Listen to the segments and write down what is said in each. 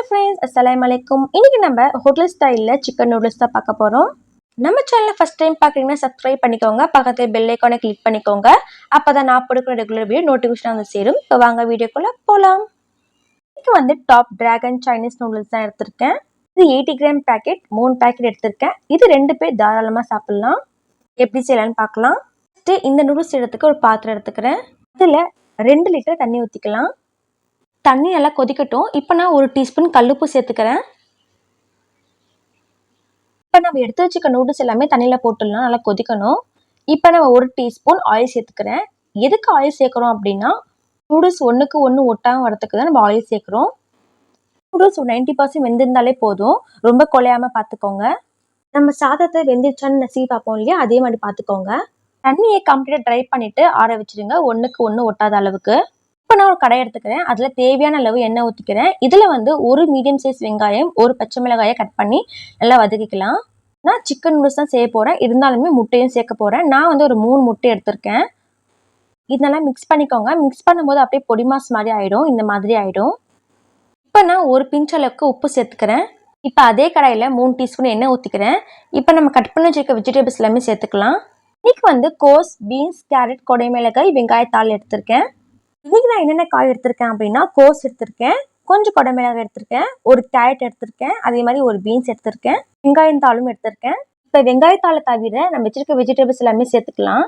Hello friends அஸ்லாம் அலைக்கும் இன்றைக்கி நம்ம ஹோட்டல் ஸ்டைலில் சிக்கன் நூடுல்ஸ் தான் பார்க்க போகிறோம் நம்ம சேனலில் ஃபஸ்ட் டைம் பார்க்குறீங்கன்னா சப்ஸ்கிரைப் பண்ணிக்கோங்க. பக்கத்தில் பெல் ஐக்கானை கிளிக் பண்ணிக்கோங்க. அப்போ தான் நான் கொடுக்குற ரெகுலர் வீடியோ நோட்டிஃபிகேஷன் வந்து சேரும். இப்போ வாங்க வீடியோக்குள்ளே போகலாம் இன்னைக்கு வந்து டாப் டிராகன் சைனீஸ் நூடுல்ஸ் தான் எடுத்திருக்கேன். இது எயிட்டி கிராம் பேக்கெட் மூணு பேக்கெட் எடுத்திருக்கேன். இது ரெண்டு பேர் தாராளமாக சாப்பிட்லாம். எப்படி செய்யலாம்னு பார்க்கலாம். ஃபஸ்ட்டு இந்த நூடுல்ஸ் செய்யறதுக்கு ஒரு பாத்திரம் எடுத்துக்கிறேன். அதில் ரெண்டு லிட்டர் தண்ணி ஊற்றிக்கலாம் தண்ணி நல்லா கொதிக்கட்டும். இப்போ நான் ஒரு டீஸ்பூன் கல்லுப்பு சேர்த்துக்கிறேன். இப்போ நம்ம எடுத்து வச்சுக்க நூடுல்ஸ் எல்லாமே தண்ணியில் போட்டுடலாம் நல்லா கொதிக்கணும். இப்போ நம்ம ஒரு டீஸ்பூன் ஆயில் சேர்த்துக்கிறேன். எதுக்கு ஆயில் சேர்க்குறோம் அப்படின்னா நூடுல்ஸ் ஒன்றுக்கு ஒன்று ஒட்டாமல் வரத்துக்கு தான் நம்ம ஆயில் சேர்க்குறோம். நூடுல்ஸ் ஒரு நைன்ட்டி பர்சன்ட் வெந்திருந்தாலே போதும். ரொம்ப குலையாமல் பார்த்துக்கோங்க. நம்ம சாதத்தை வெந்திருச்சான்னு நசி பார்ப்போம் இல்லையா? அதே மாதிரி பார்த்துக்கோங்க. தண்ணியை கம்ப்ளீட்டாக ட்ரை பண்ணிவிட்டு ஆற வச்சுருங்க. ஒன்றுக்கு ஒன்று ஒட்டாத அளவுக்கு. இப்போ நான் ஒரு கடை எடுத்துக்கிறேன். அதில் தேவையான அளவு எண்ணெய் ஊற்றிக்கிறேன் இதில் வந்து ஒரு மீடியம் சைஸ் வெங்காயம் ஒரு பச்சை மிளகாயை கட் பண்ணி நல்லா வதக்கிக்கலாம். நான் சிக்கன் நூடுல்ஸ் தான் செய்ய போகிறேன் இருந்தாலுமே முட்டையும் சேர்க்க போகிறேன் நான் வந்து ஒரு மூணு முட்டை எடுத்திருக்கேன். இதெல்லாம் மிக்ஸ் பண்ணிக்கோங்க. மிக்ஸ் பண்ணும்போது அப்படியே பொடி மாஸ் மாதிரி ஆகிடும் இந்த மாதிரி ஆகிடும் இப்போ நான் ஒரு பிஞ்ச் அளவுக்கு உப்பு சேர்த்துக்கிறேன். இப்போ அதே கடாயில் மூணு டீஸ்பூன் எண்ணெய் ஊற்றிக்கிறேன் இப்போ நம்ம கட் பண்ணி வச்சிருக்க வெஜிடபிள்ஸ் எல்லாமே சேர்த்துக்கலாம். இன்றைக்கி வந்து கோஸ் பீன்ஸ் கேரட் கொடை மிளகாய் வெங்காயத்தாள் எடுத்திருக்கேன். இன்னைக்கு நான் என்னென்ன காய் எடுத்திருக்கேன் அப்படின்னா கோஸ் எடுத்திருக்கேன் கொஞ்சம் கொடை எடுத்திருக்கேன் ஒரு கேரட் எடுத்திருக்கேன் அதே மாதிரி ஒரு பீன்ஸ் எடுத்திருக்கேன் வெங்காயத்தாளும் எடுத்திருக்கேன். இப்போ வெங்காயத்தாளை தவிர நம்ம வச்சிருக்க வெஜிடபிள்ஸ் எல்லாமே சேர்த்துக்கலாம்.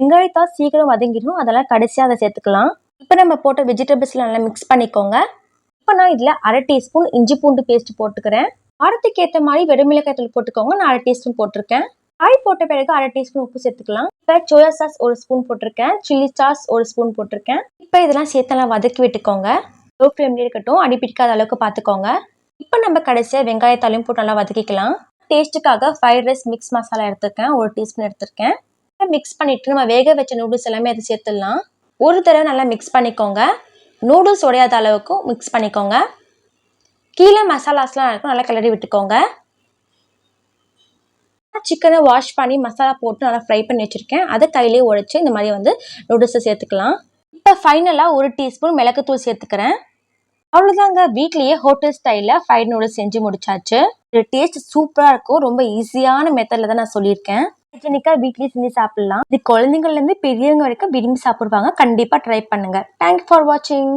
வெங்காயத்தாள் சீக்கிரம் வதங்கிடும் அதெல்லாம் கடைசியாக அதை சேர்த்துக்கலாம். இப்போ நம்ம போட்ட வெஜிடபிள்ஸ்லாம் நல்லா மிக்ஸ் பண்ணிக்கோங்க. இப்போ நான் இதில் அரை டீஸ்பூன் இஞ்சி பூண்டு பேஸ்ட் போட்டுக்கிறேன். காரத்துக்கு ஏற்ற மாதிரி வெறுமிளகாய் தூள் போட்டுக்கோங்க நான் அரை டீஸ்பூன் போட்டிருக்கேன். காய் போட்ட பிறகு அரை டீஸ்பூன் உப்பு சேர்த்துக்கலாம். இப்போ சோயா சாஸ் ஒரு ஸ்பூன் போட்டிருக்கேன். சில்லி சாஸ் ஒரு ஸ்பூன் போட்டிருக்கேன். இப்போ இதெல்லாம் சேர்த்தெல்லாம் வதக்கி விட்டுக்கோங்க. லோ ஃப்ளேம்லேயே இருக்கட்டும். அடி பிடிக்காத அளவுக்கு பார்த்துக்கோங்க இப்போ நம்ம கடைசியாக வெங்காயத்தாலையும் போட்டு நல்லா வதக்கிக்கலாம். டேஸ்ட்டுக்காக ஃப்ரைட் ரைஸ் மிக்ஸ் மசாலா எடுத்திருக்கேன். ஒரு டீஸ்பூன் எடுத்திருக்கேன். மிக்ஸ் பண்ணிவிட்டு நம்ம வேக வச்ச நூடுல்ஸ் எல்லாமே அதை சேர்த்துடலாம். ஒரு தடவை நல்லா மிக்ஸ் பண்ணிக்கோங்க. நூடுல்ஸ் உடையாத அளவுக்கு மிக்ஸ் பண்ணிக்கோங்க. கீழே மசாலாஸ்லாம் இருக்கும் நல்லா கிளறி விட்டுக்கோங்க. சிக்கனை வாஷ் பண்ணி மசாலா போட்டு நல்லா ஃப்ரை பண்ணி வச்சுருக்கேன். அதை கையிலே உடைச்சி இந்த மாதிரி வந்து நூடுல்ஸை சேர்த்துக்கலாம். இப்போ ஃபைனலாக ஒரு டீஸ்பூன் மிளகுத்தூள் சேர்த்துக்கிறேன். அவ்வளோதாங்க வீட்லேயே ஹோட்டல் ஸ்டைலில் ஃப்ரைட் நூடுல்ஸ் செஞ்சு முடிச்சாச்சு. இது டேஸ்ட் சூப்பராக இருக்கும். ரொம்ப ஈஸியான மெத்தடில் தான் நான் சொல்லியிருக்கேன். ஹைஜெனிக்காக வீட்லேயே செஞ்சு சாப்பிட்லாம். இது குழந்தைங்கள்லேருந்து பெரியவங்க வரைக்கும் விரும்பி சாப்பிடுவாங்க. கண்டிப்பாக ட்ரை பண்ணுங்கள் தேங்க்ஸ் ஃபார் வாட்சிங்